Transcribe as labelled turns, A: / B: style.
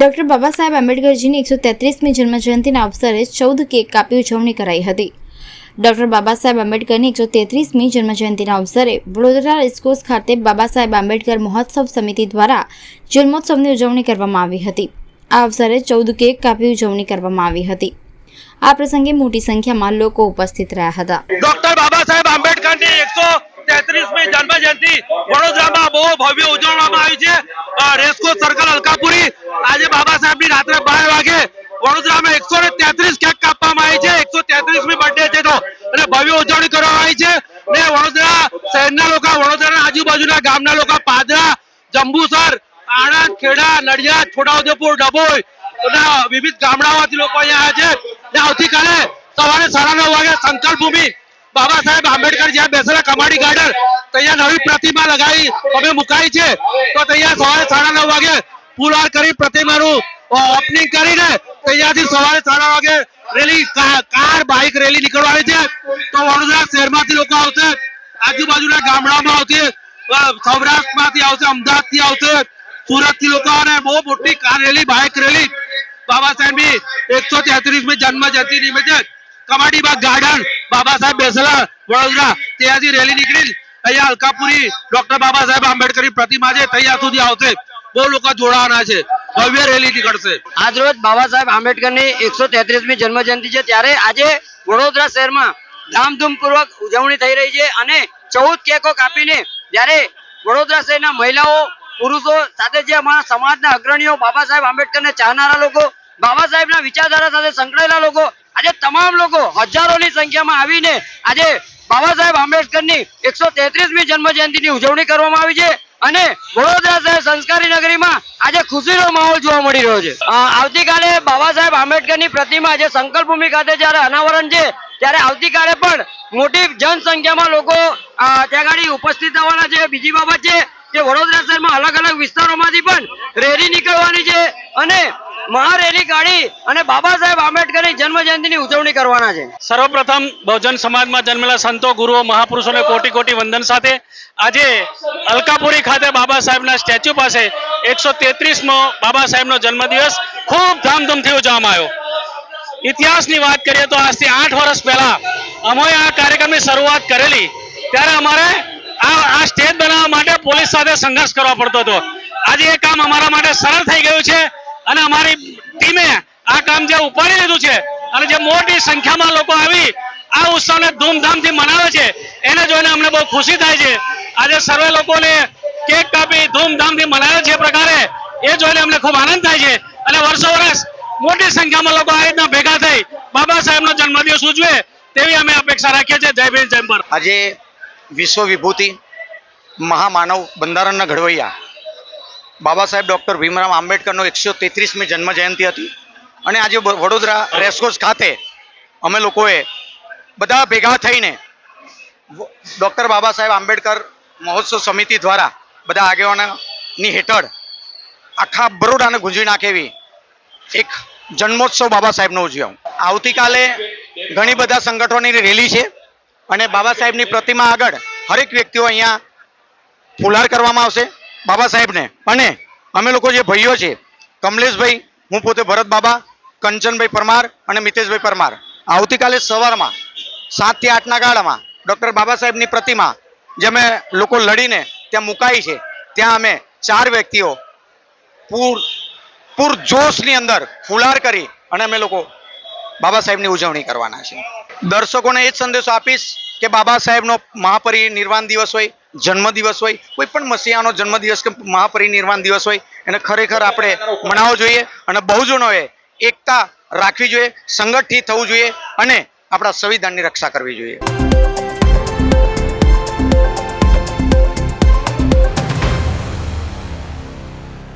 A: Doctor Baba Saheb આંબેડકરજીની એકસો તેત્રીસમી જન્મજયંતિના અવસરે ચૌદ કેક કાપી ઉજવણી કરાઈ હતી. ડોક્ટર બાબા સાહેબ આંબેડકરની એકસો તેત્રીસમી જન્મજયંતિના અવસરે વડોદરા રેસકોર્સ ખાતે બાબા સાહેબ આંબેડકર મહોત્સવ સમિતિ દ્વારા જન્મોત્સવની ઉજવણી કરવામાં આવી હતી. આ અવસરે ચૌદ કેક કાપી ઉજવણી કરવામાં આવી હતી. આ પ્રસંગે મોટી સંખ્યામાં લોકો ઉપસ્થિત રહ્યા હતા.
B: ડોક્ટર બાબા સાહેબ આંબેડકરની એકસો તેત્રીસમી જન્મ જયંતિ વડોદરામાં બહુ ભવ્ય ઉજવવામાં આવી છે. Racecourse circle Alkapuri. આજે બાબા સાહેબની રાત્રે બાર વાગે વડોદરામાં એકસો કેક કાપવામાં આવી છે. એકસો તેત્રીસમી બર્થડે છે તો. અને ભવ્ય ઉજવણી કરવામાં આવી છે. ને વડોદરા શહેરના લોકો, વડોદરાના આજુબાજુના ગામના લોકો, પાદરા, જંબુસર, આણંદ, ખેડા, નડિયાદ, છોટાઉદેપુર, ડભોઈ વિવિધ ગામડાઓથી લોકો અહીંયા આવ્યા છે. ને આવતીકાલે સવારે સાડા નવ વાગે સંકલ્પ ભૂમિ બાબા સાહેબ આંબેડકર જ્યાં બેસેલા કમાડી ગાર્ડન ત્યાં નવી પ્રતિમા લગાવી, અમે મુકાઈ છે. તો ત્યાં સવારે સાડા નવ વાગે પુલહાર કરી પ્રતિમાનું ઓપનિંગ કરીને ત્યાંથી સવારે સાડા વાગે રેલી કાર, બાઇક રેલી નીકળવાની છે. તો વડોદરા શહેરમાંથી લોકો આવશે, આજુબાજુના ગામડામાં આવશે સૌરાષ્ટ્રમાંથી આવશે, અમદાવાદથી આવશે, સુરતથી લોકો અને બહુ મોટી કાર રેલી, બાઇક રેલી. બાબા સાહેબની એકસો તેત્રીસમી જન્મ જયંતિ નિમિત્તે કમાડીબાગ ગાર્ડન બાબા સાહેબ બેસેલા વડોદરા. ત્યાંથી રેલી નીકળી અહીંયા અલકાપુરી ડોક્ટર બાબા સાહેબ આંબેડકરની પ્રતિમા છે ત્યાં સુધી આવશે, બહુ લોકો જોડાવાના છે. ભવ્ય રેલી નીકળશે.
C: આજરોજ બાબા સાહેબ આંબેડકરની એકસો તેત્રીસમી જન્મજયંતિ છે. ત્યારે આજે વડોદરા શહેરમાં ધામધૂમપૂર્વક ઉજવણી થઈ રહી છે અને ચૌદ કેકો કાપીને જ્યારે વડોદરા શહેરના મહિલાઓ, પુરુષો સાથે જે અમારા સમાજના અગ્રણીઓ બાબા સાહેબ આંબેડકરને ચાહનારા લોકો, બાબા સાહેબના વિચારધારા સાથે સંકળાયેલા લોકો આજે તમામ લોકો હજારોની સંખ્યામાં આવીને આજે બાબા સાહેબ આંબેડકરની એકસો તેત્રીસમી જન્મજયંતિની ઉજવણી કરવામાં આવી છે અને વડોદરા શહેર સંસ્કારી નગરીમાં આજે ખુશીનો માહોલ જોવા મળી રહ્યો છે. આવતીકાલે બાબા સાહેબ આંબેડકરની પ્રતિમા જે સંકલ્પભૂમિ ખાતે જ્યારે અનાવરણ છે, ત્યારે આવતીકાલે પણ મોટી જનસંખ્યામાં લોકો ત્યાં આગળ ઉપસ્થિત થવાના છે. બીજી બાબત છે કે વડોદરા શહેરમાં અલગ અલગ વિસ્તારોમાંથી પણ રેલી નીકળવાની છે અને મહારેલી કાઢી અને બાબા સાહેબ આંબેડકરની જન્મ જયંતિની ઉજવણી કરવાના છે.
D: સર્વપ્રથમ બહુજન સમાજમાં જન્મેલા સંતો, ગુરુઓ, મહાપુરુષોને કોટી કોટી વંદન સાથે આજે અલકાપુરી ખાતે બાબા સાહેબના સ્ટેચ્યુ પાસે એકસો તેત્રીસમો બાબા સાહેબનો જન્મદિવસ ખૂબ ધામધૂમથી ઉજવવામાં આવ્યો. ઇતિહાસની વાત કરીએ તો આજથી આઠ વર્ષ પહેલા અમે આ કાર્યક્રમની શરૂઆત કરેલી. ત્યારે અમારે આ આ સ્ટેજ બનાવવા માટે પોલીસ સાથે સંઘર્ષ કરવો પડતો હતો. આજે એ કામ અમારા માટે સરળ થઈ ગયું છે. અમારી ટીમે આ કામ જે ઉપાડી લીધું છે અને જે મોટી સંખ્યામાં લોકો આવી આ ઉત્સવને ધૂમધામથી મનાવે છે, એને જોઈને અમને બહુ ખુશી થાય છે. આજે સર્વે લોકોને કેક કાપી ધૂમધામથી મનાવે છે પ્રકારે એ જોઈને અમને ખૂબ આનંદ થાય છે. અને વર્ષો વર્ષ મોટી સંખ્યામાં લોકો આ રીતના ભેગા થઈ બાબા સાહેબનો જન્મદિવસ ઉજવે તેવી અમે અપેક્ષા રાખીએ છીએ. જય ભીમ, જય
E: આજે વિશ્વ વિભૂતિ મહામાનવ બંધારણના ઘડવૈયા બાબા સાહેબ, ડૉક્ટર ભીમરાવ આંબેડકરનો એકસો તેત્રીસમી જન્મ જયંતિ હતી. અને આજે વડોદરા રેસકોર્સ ખાતે અમે લોકોએ બધા ભેગા થઈને ડૉક્ટર બાબા સાહેબ આંબેડકર મહોત્સવ સમિતિ દ્વારા બધા આગેવાનની હેઠળ આખા બરોડાને ગુંજી નાખે એવી એક જન્મોત્સવ બાબા સાહેબનો ઉજવ્યો. આવતીકાલે ઘણી બધા સંગઠનોની રેલી છે અને બાબા સાહેબની પ્રતિમા આગળ હરેક વ્યક્તિઓ અહીંયા ફુલાર કરવામાં આવશે. બાબા સાહેબને. અને અમે લોકો જે ભાઈઓ છે, કમલેશભાઈ, હું પોતે ભરત બાબા, કંચનભાઈ પરમાર અને મિતેશભાઈ પરમાર. આવતીકાલે સવારમાં સાતથી આઠના ગાળામાં ડૉક્ટર બાબા સાહેબની પ્રતિમા, જે અમે લોકો લડીને ત્યાં મુકાઈ છે, ત્યાં અમે ચાર વ્યક્તિઓ પૂર પૂર જોશની અંદર ફુલાર કરી અને અમે લોકો બાબા સાહેબની ઉજવણી કરવાના છે. દર્શકોને એ જ સંદેશો આપીશ કે બાબા સાહેબનો મહાપરિનિર્વાણ દિવસ હોય જન્મદિવસ હોય, કોઈ પણ મસીહાનો જન્મદિવસ કે મહાપરિનિર્વાણ દિવસ હોય, એને ખરેખર આપણે મનાવવો જોઈએ અને બહુજનોએ એકતા રાખવી જોઈએ, સંગઠિત થવું જોઈએ અને આપણા સંવિધાનની રક્ષા કરવી જોઈએ.